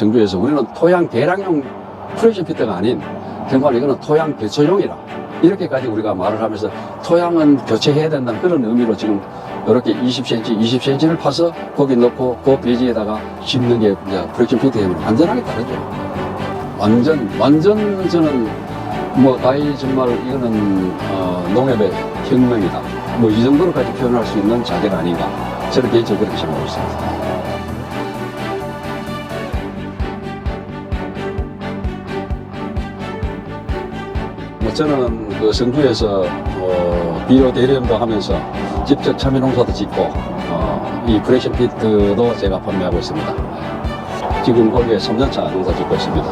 정부에서 우리는 토양 개량용 프레션 피트가 아닌 정말 이거는 토양 교체용이라 이렇게까지 우리가 말을 하면서 토양은 교체해야 된다는 그런 의미로 지금 이렇게 20cm, 20cm를 파서 거기 넣고 그 배지에다가 심는 게 이제 프레션 피트하면 완전하게 다르죠. 완전 완전 저는 뭐 가히 정말 이거는 어, 농협의 혁명이다. 뭐 이 정도로까지 표현할 수 있는 자재가 아닌가. 저는 개인적으로 그렇게 생각하고 있습니다. 저는 그 성주에서 어, 비료 대리점도 하면서 직접 참외 농사도 짓고 어, 이 브레이션 피트도 제가 판매하고 있습니다. 지금 거기에 3년차 농사 짓고 있습니다.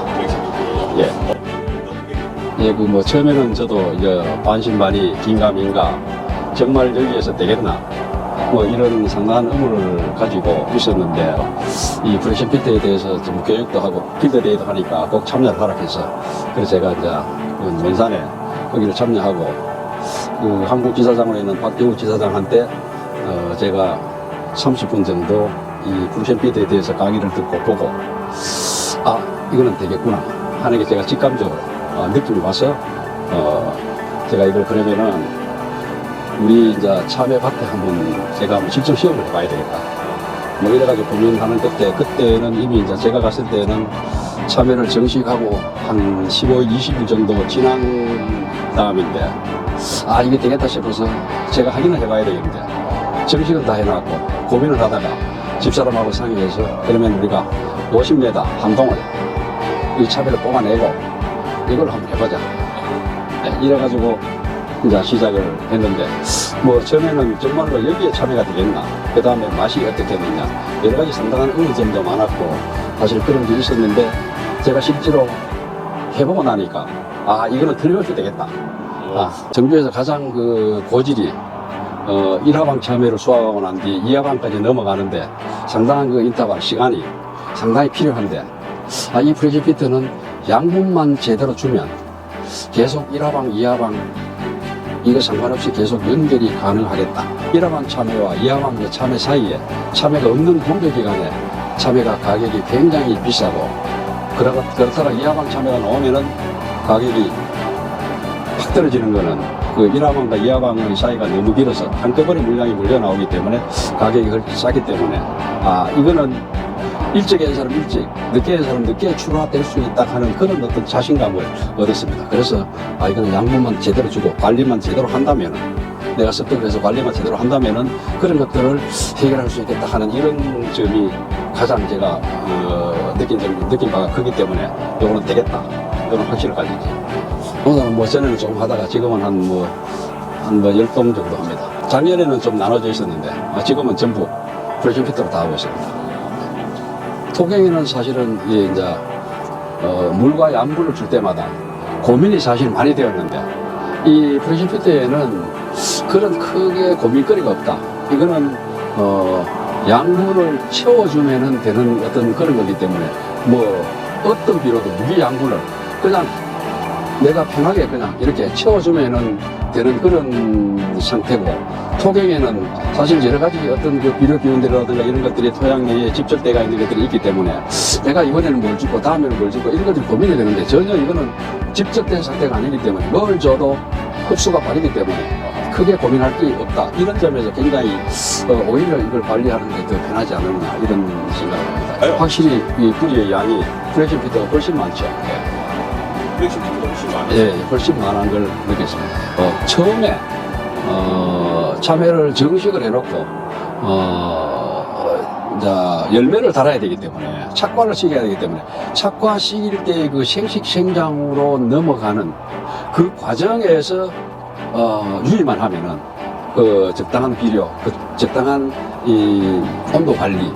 예. 예, 그 뭐 처음에는 저도 이제 반신반의 긴가민가 정말 여기에서 되겠나 뭐 이런 상당한 의문을 가지고 있었는데 이 브레이션 피트에 대해서 좀 교육도 하고 필드데이도 하니까 꼭 참여를 하라 해서 그래서 제가 이제 그 면산에 거기를 참여하고 그 한국 지사장으로 있는 박경우 지사장한테 어 제가 30분 정도 이 피트에 대해서 강의를 듣고 보고 아 이거는 되겠구나 하는 게 제가 직감적으로 어, 느낌이 와서 어 제가 이걸 그러면은 우리 이제 참외밭에 한번 제가 한번 실전 시험을 해봐야 되겠다. 뭐 이래가지고 고민하는 그때 그때는 이미 이제 제가 갔을 때는 참외를 정식하고 한 15일, 20일 정도 지난 다음인데 아 이게 되겠다 싶어서 제가 확인을 해봐야 되겠는데 정식은 다 해놨고 고민을 하다가 집사람하고 상의해서 그러면 우리가 50m 한 동을 이 참외를 뽑아내고 이걸 한번 해보자. 네, 이래가지고 이제 시작을 했는데 뭐 처음에는 정말로 여기에 참여가 되겠나 그 다음에 맛이 어떻겠느냐 여러 가지 상당한 의문점도 많았고 사실 그런 게 있었는데 제가 실제로 해보고 나니까 아 이거는 틀림없이 되겠다 아, 정부에서 가장 그 고질이 어, 1하방 참여를 수확하고 난 뒤 2하방까지 넘어가는데 상당한 그 인터벌 시간이 상당히 필요한데 아, 이 프레시피트는 양분만 제대로 주면 계속 1하방, 2하방 이거 상관없이 계속 연결이 가능하겠다. 1하방 참외와 2하방 참외 사이에 참외가 없는 공개 기간에 참외가 가격이 굉장히 비싸고 그러다, 그렇다가 2하방 참외가 나오면은 가격이 확 떨어지는 거는 그 1하방과 2하방의 사이가 너무 길어서 한꺼번에 물량이 몰려 나오기 때문에 가격이 훨씬 싸기 때문에 아 이거는 일찍 한 사람 일찍, 늦게 한 사람 늦게 출하될 수 있다 하는 그런 어떤 자신감을 얻었습니다. 그래서 아 이거는 양분만 제대로 주고 관리만 제대로 한다면 내가 습득을 해서 관리만 제대로 한다면은 그런 것들을 해결할 수 있겠다 하는 이런 점이 가장 제가 어, 느낀 점, 느낀 바가 크기 때문에 이거는 되겠다. 이거는 확실히 가지지. 오늘은 뭐 전에는 좀 하다가 지금은 한 뭐 한뭐열동 정도 합니다. 작년에는 좀 나눠져 있었는데 아, 지금은 전부 프레션 피트로 다 하고 있습니다. 토경이는 사실은 이 이제 어, 물과 양분을 줄 때마다 고민이 사실 많이 되었는데 이 프레시 피트에는 그런 크게 고민거리가 없다. 이거는 어, 양분을 채워주면 되는 어떤 그런 거기 때문에 뭐 어떤 비료도 무기 양분을 그냥 내가 편하게 그냥 이렇게 채워주면은 되는 그런 상태고 토경에는 사실 여러 가지 어떤 그 비료 기운들이라든가 이런 것들이 토양 내에 집적대가 있는 것들이 있기 때문에 내가 이번에는 뭘 주고 다음에는 뭘 주고 이런 것들이 고민이 되는데 전혀 이거는 집적된 상태가 아니기 때문에 뭘 줘도 흡수가 빠르기 때문에 크게 고민할 게 없다 이런 점에서 굉장히 어, 오히려 이걸 관리하는 게 더 편하지 않았나 이런 생각을 합니다 확실히 이 뿌리의 양이 프레시 피트가 훨씬 많죠 예. 프레시 피트가 훨씬 많아요. 예, 훨씬 많은 걸 느꼈습니다. 어, 처음에 어, 참외를 정식을 해놓고 어, 이제 열매를 달아야 되기 때문에 착과를 시켜야 되기 때문에 착과 시킬 때그 생식 생장으로 넘어가는 그 과정에서 어, 유의만 하면은 그 적당한 비료, 그 적당한 이 온도 관리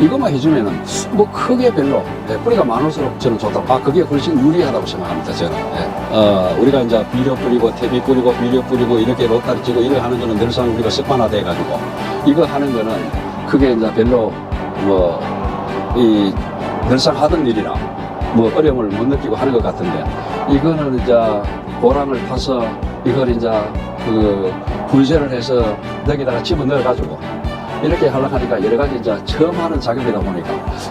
이것만 해주면은 뭐 크게 별로 예, 뿌리가 많을수록 저는 좋다. 아 그게 훨씬 유리하다고 생각합니다. 저는. 예. 어, 우리가 이제 비료 뿌리고 퇴비 뿌리고 비료 뿌리고 이렇게 로타리 치고 이거 하는 거는 늘상 우리가 습관화돼 가지고 이거 하는 거는 그게 이제 별로 뭐이 늘상 하던 일이라 뭐 어려움을 못 느끼고 하는 것 같은데 이거는 이제 고랑을 파서 이걸 이제 그 분쇄를 해서 여기다가 집어 넣어 가지고 이렇게 하려고 하니까 여러 가지 이제 처음 하는 작업이다 보니까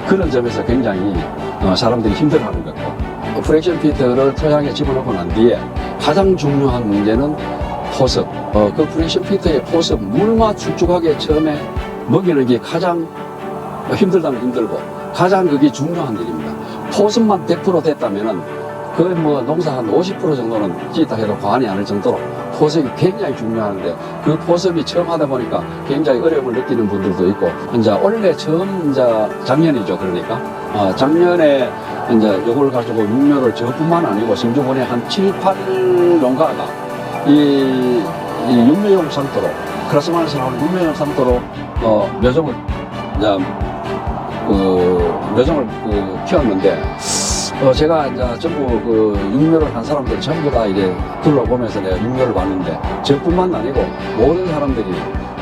그런 점에서 굉장히 어, 사람들이 힘들어하는 거고 프렉션 피트를 토양에 집어넣고 난 뒤에 가장 중요한 문제는 포습. 어, 그 프렉션 피트의 포습, 물만 축축하게 처음에 먹이는 게 가장 힘들다면 힘들고 가장 그게 중요한 일입니다. 포습만 100% 됐다면은 거의 뭐 농사 한 50% 정도는 짓다 해도 과언이 아닐 정도로 포섭이 굉장히 중요한데 그 포섭이 처음 하다 보니까 굉장히 어려움을 느끼는 분들도 있고 이제 원래 처음 이제 작년이죠 그러니까. 어, 작년에 이제 요걸 가지고 육묘를 저뿐만 아니고 성주군에 한 7, 8 농가가 이, 이 육묘용 상토로 크라스만에서 나오는 육묘용 상토로 어, 묘종을 이제 그 묘종을 그 키웠는데 어, 제가 이제 전부 그 육묘를 한 사람들 전부 다 이제 둘러보면서 내가 육묘를 봤는데 저뿐만 아니고 모든 사람들이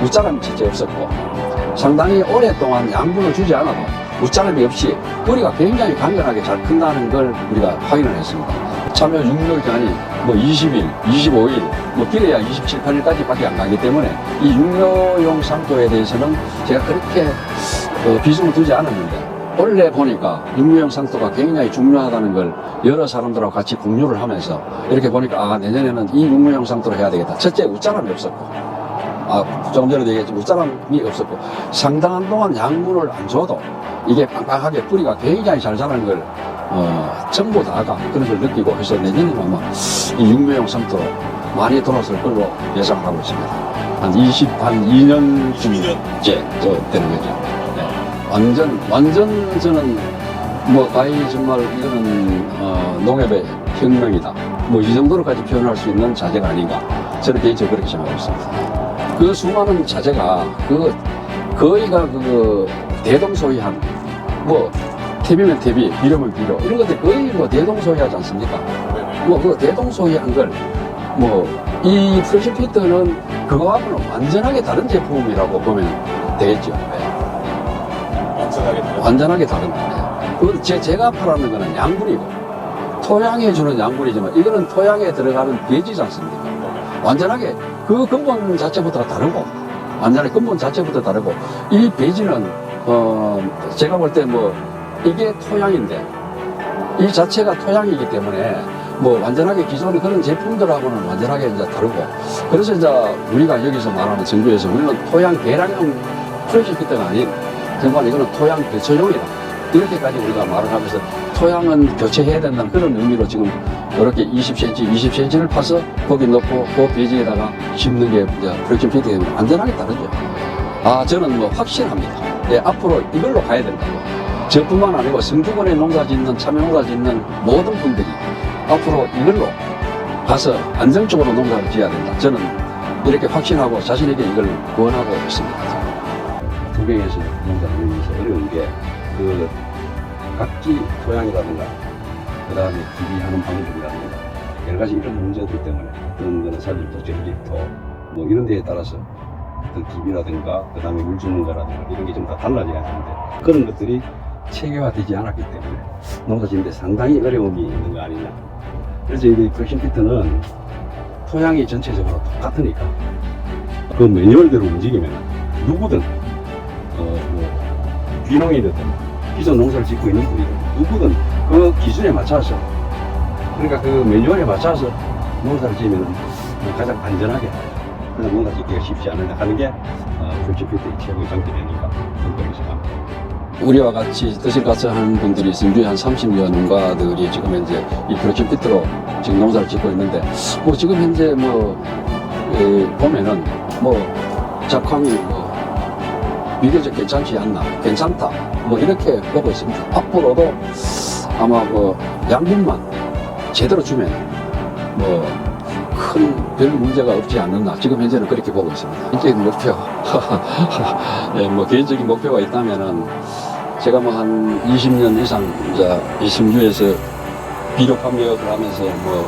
웃자람이 진짜 없었고 상당히 오랫동안 양분을 주지 않아도 웃자람이 없이 뿌리가 굉장히 강건하게 잘 큰다는 걸 우리가 확인을 했습니다. 참여 육묘 기간이 뭐 20일, 25일, 뭐 길어야 27, 8일까지 밖에 안 가기 때문에 이 육묘용 상토에 대해서는 제가 그렇게 어, 비중을 두지 않았는데 원래 보니까 육묘용 상토가 굉장히 중요하다는 걸 여러 사람들하고 같이 공유를 하면서 이렇게 보니까 아 내년에는 이 상토로 해야 되겠다. 첫째 웃자람이 없었고 아 조금 전에도 얘기했지만 웃자람이 없었고 상당한 동안 양분을 안 줘도 이게 빵빵하게 뿌리가 굉장히 잘 자라는 걸 어, 전부 다가 그런 걸 느끼고 해서 내년에는 아마 이 육묘용 상토로 많이 돌아설 걸로 예상을 하고 있습니다. 한 20, 한 2년쯤째 저 되는 거죠. 네. 완전, 완전 저는 뭐 가히 정말 이거는 어, 농협의 혁명이다. 뭐 이 정도로까지 표현할 수 있는 자재가 아닌가. 저는 개인적으로 그렇게 생각하고 있습니다. 그 수많은 자재가 그 거의가 그 대동소이한 뭐 탭이면 탭이, 비료면 비료 이런 것들 거의 뭐 대동소이하지 않습니까? 뭐 그 대동소이한 걸 뭐 이 프레시 피트는 그거하고는 완전하게 다른 제품이라고 보면 되겠죠. 네. 완전하게 다른 완전하게 다른 거예요. 그 제, 제가 팔하는 거는 양분이고 토양에 주는 양분이지만 이거는 토양에 들어가는 배지지 않습니까? 완전하게 그 근본 자체부터가 다르고 완전히 근본 자체부터 다르고 이 배지는 어 제가 볼 때 뭐 이게 토양인데 이 자체가 토양이기 때문에 뭐 완전하게 기존의 그런 제품들하고는 완전하게 이제 다르고 그래서 이제 우리가 여기서 말하는 정부에서 우리는 토양 프레시 피트가 아닌 정말 이거는 토양 교체용이다. 이렇게까지 우리가 말을 하면서 토양은 교체해야 된다는 그런 의미로 지금 이렇게 20cm, 20cm를 파서 거기 넣고 그 배지에다가 심는 게 이제 프렉션 피트가 완전하게 다르죠. 아, 저는 뭐 확신합니다. 예, 앞으로 이걸로 가야 된다고. 저뿐만 아니고 성주군에 농사 짓는, 참외 농사 짓는 모든 분들이 앞으로 이걸로 가서 안정적으로 농사를 지어야 된다. 저는 이렇게 확신하고 자신에게 이걸 구원하고 있습니다. 도경에서 농사를 지면서 어려운 게 그 각기 토양이라든가 그 다음에 기비하는 방법이라든가 여러 가지 이런 문제들 때문에 어떤 거는 사실도 전기토 뭐 이런 데에 따라서 어떤 기비라든가 그 다음에 물 주는 거라든가 이런 게 좀 다 달라져야 되는데 그런 것들이 체계화되지 않았기 때문에 농사 짓는데 상당히 어려움이 있는 거 아니냐. 그래서 이제 프렉션 피트는 토양이 전체적으로 똑같으니까 그 매뉴얼대로 움직이면 누구든 어, 뭐, 귀농이든 기존 농사를 짓고 있는 분이든 누구든 그 기준에 맞춰서 그러니까 그 매뉴얼에 맞춰서 농사를 지으면 가장 안전하게 그냥 농사 짓기가 쉽지 않으냐 하는 게 어, 풀치피트의 최고의 장점이니까 그렇게 생각합니다. 우리와 같이 뜻을 같이 하는 분들이 성주에 한 30여 농가들이 지금 현재 이 프로젝트 피트로 지금 농사를 짓고 있는데 뭐 지금 현재 뭐 에, 보면은 뭐 작황이 뭐 비교적 괜찮지 않나? 괜찮다. 뭐 이렇게 보고 있습니다. 앞으로도 아마 뭐 양분만 제대로 주면 뭐 큰 별 문제가 없지 않는다 지금 현재는 그렇게 보고 있습니다. 개인적인 목표. 예, 뭐 개인적인 목표가 있다면은 제가 뭐 한 20년 이상 이제 이 성주에서 비료 판매업을 하면서 뭐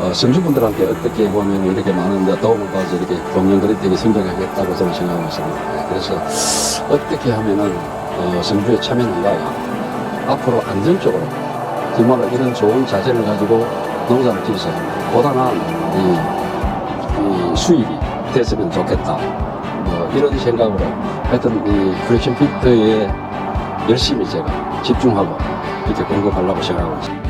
어, 성주분들한테 어떻게 보면 이렇게 많은 데 도움을 받아서 이렇게 동년그린텍이 성장하겠다고 저는 생각하고 있습니다. 네, 그래서 어떻게 하면은 어, 성주의 참여농가가 앞으로 안전적으로 정말 이런 좋은 자재를 가지고 농사를 지어서 보다 나은 이, 이 수입이 됐으면 좋겠다. 뭐 이런 생각으로 하여튼 이 프렉션 피트에 열심히 제가 집중하고 이렇게 공급하려고 생각하고 있습니다.